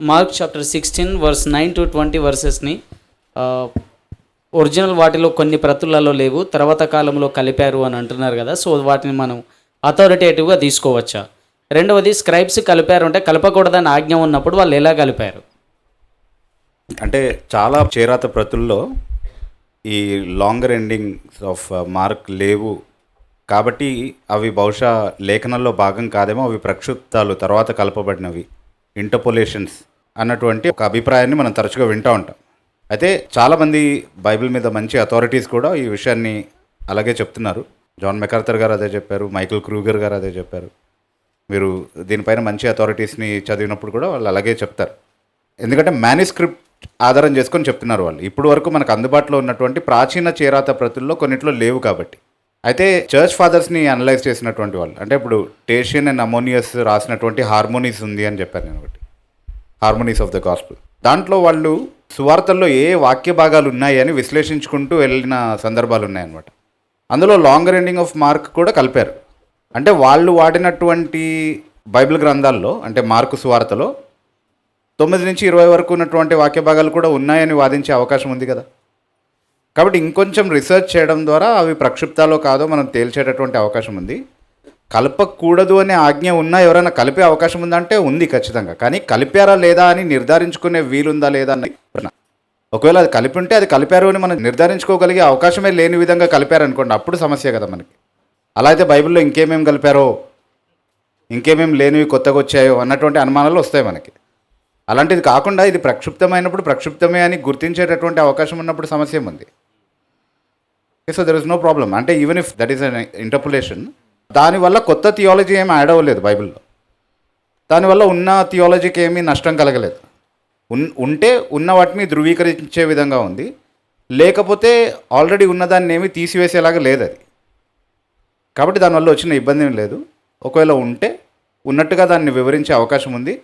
Mark chapter sixteen verse nine to twenty వర్సెస్ని original వాటిలో కొన్ని ప్రతులలో లేవు తర్వాత కాలంలో కలిపారు అని అంటున్నారు కదా సో వాటిని మనం అథారిటేటివ్గా తీసుకోవచ్చా? రెండవది స్క్రైబ్స్ కలిపారు అంటే కలపకూడదని ఆజ్ఞ ఉన్నప్పుడు వాళ్ళు ఎలా కలిపారు? అంటే చాలా చేరాత ప్రతుల్లో ఈ లాంగర్ ఎండింగ్స్ ఆఫ్ మార్క్ లేవు. కాబట్టి అవి బహుశా లేఖనంలో భాగం కాదేమో అవి ప్రక్షుప్తాలు తర్వాత కలపబడినవి. ఇంటర్పోలేషన్స్ అన్నటువంటి ఒక అభిప్రాయాన్ని మనం తరచుగా వింటూ ఉంటాం. అయితే చాలామంది బైబిల్ మీద మంచి అథారిటీస్ కూడా ఈ విషయాన్ని అలాగే చెప్తున్నారు. జాన్ మెకార్థర్ గారు అదే చెప్పారు మైకిల్ క్రూగర్ గారు అదే చెప్పారు. మీరు దీనిపైన మంచి అథారిటీస్ని చదివినప్పుడు కూడా వాళ్ళు అలాగే చెప్తారు. ఎందుకంటే మేనిస్క్రిప్ట్ ఆధారం చేసుకొని చెప్తున్నారు వాళ్ళు. ఇప్పుడు వరకు మనకు అందుబాటులో ఉన్నటువంటి ప్రాచీన చేరాత ప్రతుల్లో కొన్నిట్లో లేవు కాబట్టి. అయితే చర్చ్ ఫాదర్స్ని అనలైజ్ చేసినటువంటి వాళ్ళు అంటే ఇప్పుడు టేషియన్ అండ్ అమోనియస్ రాసినటువంటి హార్మోనీస్ ఉంది అని చెప్పారు నేను ఒకటి. హార్మోనీస్ ఆఫ్ ద గాస్పుల్ దాంట్లో వాళ్ళు సువార్తల్లో ఏ వాక్య భాగాలు ఉన్నాయి అని విశ్లేషించుకుంటూ వెళ్ళిన సందర్భాలు ఉన్నాయన్నమాట. అందులో లాంగ్ ఎండింగ్ ఆఫ్ మార్క్ కూడా కలిపారు. అంటే వాళ్ళు వాడినటువంటి బైబిల్ గ్రంథాల్లో అంటే మార్కు సువార్తలో తొమ్మిది నుంచి ఇరవై వరకు ఉన్నటువంటి వాక్య భాగాలు కూడా ఉన్నాయని వాదించే అవకాశం ఉంది కదా. కాబట్టి ఇంకొంచెం రీసెర్చ్ చేయడం ద్వారా అవి ప్రక్షిప్తాలో కాదో మనం తేల్చేటటువంటి అవకాశం ఉంది. కలపకూడదు అనే ఆజ్ఞ ఉన్నా ఎవరైనా కలిపే అవకాశం ఉందంటే ఉంది ఖచ్చితంగా. కానీ కలిపారా లేదా అని నిర్ధారించుకునే వీలుందా లేదా అని ఒకవేళ అది కలిపి ఉంటే అది కలిపారు అని మనం నిర్ధారించుకోగలిగే అవకాశమే లేని విధంగా కలిపారనుకోండి అప్పుడు సమస్య కదా మనకి. అలా అయితే బైబిల్లో ఇంకేమేం కలిపారో ఇంకేమేం లేనివి కొత్తగా వచ్చాయో అన్నటువంటి అనుమానాలు వస్తాయి మనకి. అలాంటిది కాకుండా ఇది ప్రక్షుప్తమైనప్పుడు ప్రక్షుప్తమే అని గుర్తించేటటువంటి అవకాశం ఉన్నప్పుడు సమస్య ఉంది so there is no problem అంటే even if that is an interpolation దానివల్ల కొత్త థియాలజీ ఏమీ యాడ్ అవ్వలేదు బైబిల్లో దానివల్ల ఉన్న థియాలజీకి ఏమీ నష్టం కలగలేదు. ఉన్ ఉంటే ఉన్న వాటిని ధృవీకరించే విధంగా ఉంది. లేకపోతే ఆల్రెడీ ఉన్నదాన్ని ఏమీ తీసివేసేలాగా లేదు అది. కాబట్టి దానివల్ల వచ్చిన ఇబ్బంది ఏం లేదు. ఒకవేళ ఉంటే ఉన్నట్టుగా దాన్ని వివరించే అవకాశం ఉంది.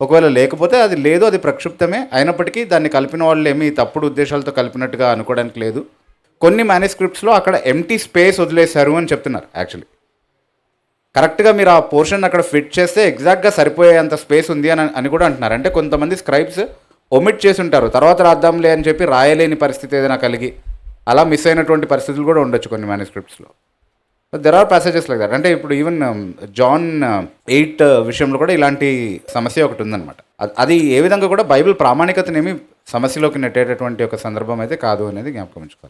ఒకవేళ లేకపోతే అది లేదు అది ప్రక్షుప్తమే. అయినప్పటికీ దాన్ని కలిపిన వాళ్ళు ఏమీ తప్పుడు ఉద్దేశాలతో కలిపినట్టుగా అనుకోవడానికి లేదు. కొన్ని మేనేస్క్రిప్ట్స్లో అక్కడ ఎంటీ స్పేస్ వదిలేశారు అని చెప్తున్నారు యాక్చువల్లీ కరెక్ట్గా మీరు ఆ పోర్షన్ అక్కడ ఫిట్ చేస్తే ఎగ్జాక్ట్గా సరిపోయేంత స్పేస్ ఉంది అని అని కూడా అంటున్నారు. అంటే కొంతమంది స్క్రైబ్స్ ఒమిట్ చేసి ఉంటారు. తర్వాత రాద్దాంలే అని చెప్పి రాయలేని పరిస్థితి ఏదైనా కలిగి అలా మిస్ అయినటువంటి పరిస్థితులు కూడా ఉండొచ్చు కొన్ని మ్యానుస్క్రిప్ట్స్లో there are passages like that అంటే ఇప్పుడు ఈవెన్ జాన్ ఎయిట్ విషయంలో కూడా ఇలాంటి సమస్య ఒకటి ఉందన్నమాట. అది ఏ విధంగా కూడా బైబిల్ ప్రామాణికతనేమి సమస్యలోకి నెట్టేటటువంటి ఒక సందర్భం అయితే కాదు అనేది జ్ఞాపకం ఉంచుకోవాలి.